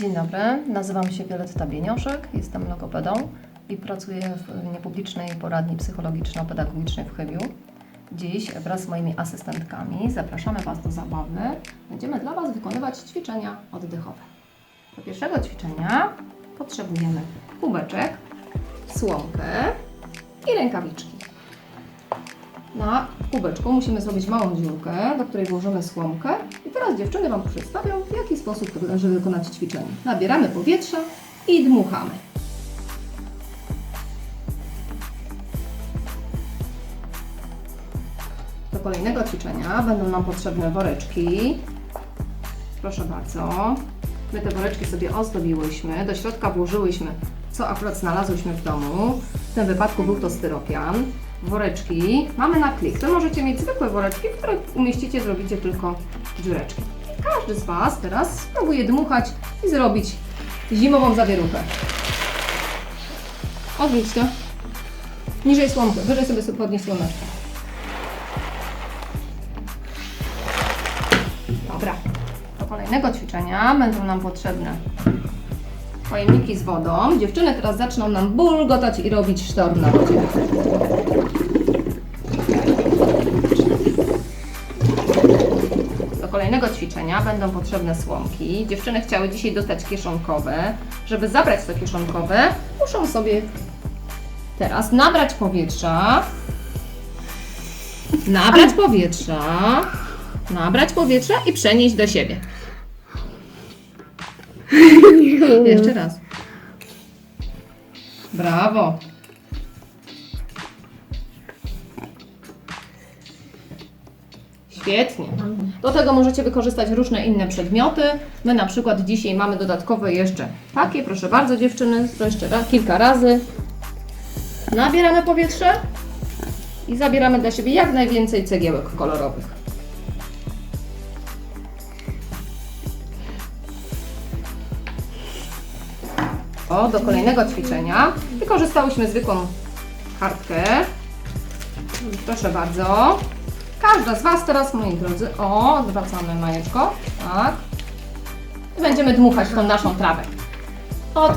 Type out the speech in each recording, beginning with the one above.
Dzień dobry, nazywam się Wioletta Bienioszek, jestem logopedą i pracuję w niepublicznej poradni psychologiczno-pedagogicznej w Chybiu. Dziś wraz z moimi asystentkami zapraszamy Was do zabawy. Będziemy dla Was wykonywać ćwiczenia oddechowe. Do pierwszego ćwiczenia potrzebujemy kubeczek, słomkę i rękawiczki. Na kubeczku musimy zrobić małą dziurkę, do której włożymy słomkę. I teraz dziewczyny Wam przedstawią, w jaki sposób należy wykonać ćwiczenie. Nabieramy powietrza i dmuchamy. Do kolejnego ćwiczenia będą nam potrzebne woreczki. Proszę bardzo. My te woreczki sobie ozdobiłyśmy, do środka włożyłyśmy, co akurat znalazłyśmy w domu. W tym wypadku był to styropian. Woreczki mamy na klik. Wy możecie mieć zwykłe woreczki, w których umieścicie, zrobicie tylko dziureczki. I każdy z Was teraz spróbuje dmuchać i zrobić zimową zawieruchę. Odwróć to. Niżej słomkę, wyżej sobie sobie podnieś słoneczkę. Dobra. Do kolejnego ćwiczenia będą nam potrzebne pojemniki z wodą. Dziewczyny teraz zaczną nam bulgotać i robić sztorm na wodzie. Do kolejnego ćwiczenia będą potrzebne słomki. Dziewczyny chciały dzisiaj dostać kieszonkowe. Żeby zabrać te kieszonkowe, muszą sobie teraz nabrać powietrza. Nabrać powietrza. Nabrać powietrza i przenieść do siebie. Jeszcze raz. Brawo. Świetnie. Do tego możecie wykorzystać różne inne przedmioty. My na przykład dzisiaj mamy dodatkowe jeszcze takie. Proszę bardzo dziewczyny, to jeszcze raz, kilka razy. Nabieramy powietrze i zabieramy dla siebie jak najwięcej cegiełek kolorowych. O, do kolejnego ćwiczenia wykorzystałyśmy zwykłą kartkę. Proszę bardzo. Każda z Was teraz, moi drodzy, o, odwracamy majeczko, tak. I będziemy dmuchać tą naszą trawę. Od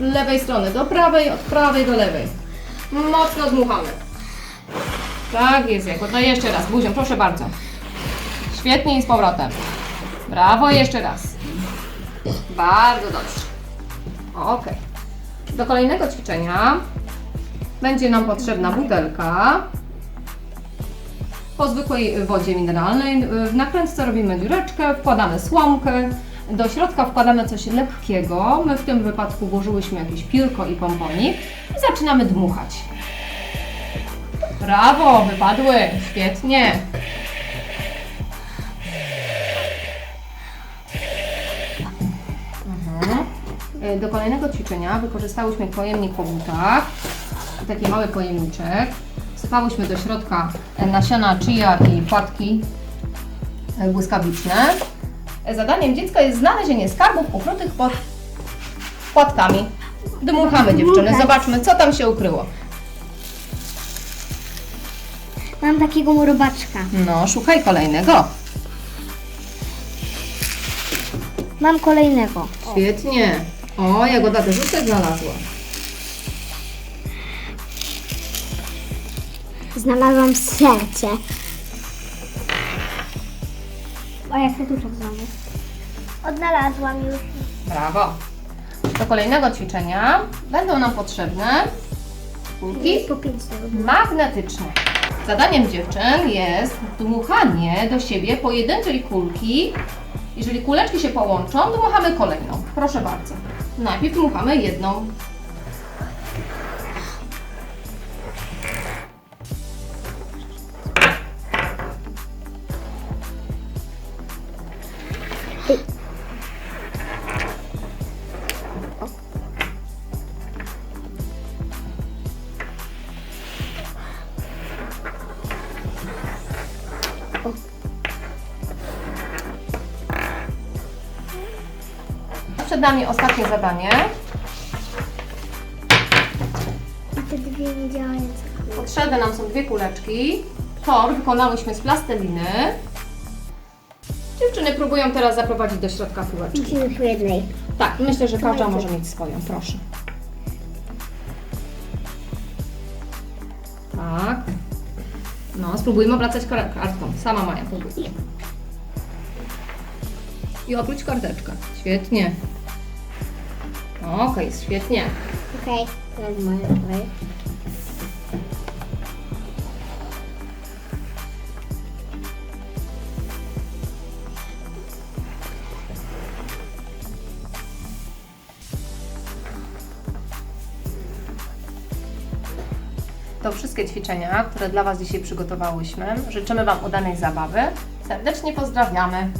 lewej strony do prawej, od prawej do lewej. Mocno dmuchamy. Tak jest, jako to jeszcze raz, buzią, proszę bardzo. Świetnie i z powrotem. Brawo, jeszcze raz. Bardzo dobrze. Ok. Do kolejnego ćwiczenia będzie nam potrzebna butelka. Po zwykłej wodzie mineralnej w nakrętce robimy dziureczkę, wkładamy słomkę, do środka wkładamy coś lekkiego. My w tym wypadku włożyłyśmy jakieś piórko i pomponik i zaczynamy dmuchać. Brawo, wypadły, świetnie. Do kolejnego ćwiczenia wykorzystałyśmy pojemnik po butach, taki mały pojemniczek. Wsypałyśmy do środka e, nasiona chia i płatki e, błyskawiczne. E, Zadaniem dziecka jest znalezienie skarbów ukrytych pod płatkami. Dmuchamy dziewczyny, zobaczmy co tam się ukryło. Mam takiego robaczka. No, szukaj kolejnego. Mam kolejnego. Świetnie. O, Jagoda też już coś znalazła. Znalazłam serce. A ja dużo znowu. Odnalazłam już. Brawo. Do kolejnego ćwiczenia będą nam potrzebne kulki Po pięć tego. magnetyczne. Zadaniem dziewczyn jest dmuchanie do siebie pojedynczej kulki. Jeżeli kuleczki się połączą, dmuchamy kolejną. Proszę bardzo. Najpierw dmuchamy jedną. Nami ostatnie zadanie. I te dwie. Potrzebne nam są dwie kuleczki. Tor wykonałyśmy z plasteliny. Dziewczyny próbują teraz zaprowadzić do środka piłeczki. Musimy po jednej. Tak, myślę, że każda może mieć swoją. Proszę. Tak. No, spróbujmy obracać kar- kartką. Sama Maja, próbuj. I obróć karteczkę. Świetnie. Okej, świetnie. Okej, kolej. To wszystkie ćwiczenia, które dla Was dzisiaj przygotowałyśmy. Życzymy Wam udanej zabawy. Serdecznie pozdrawiamy.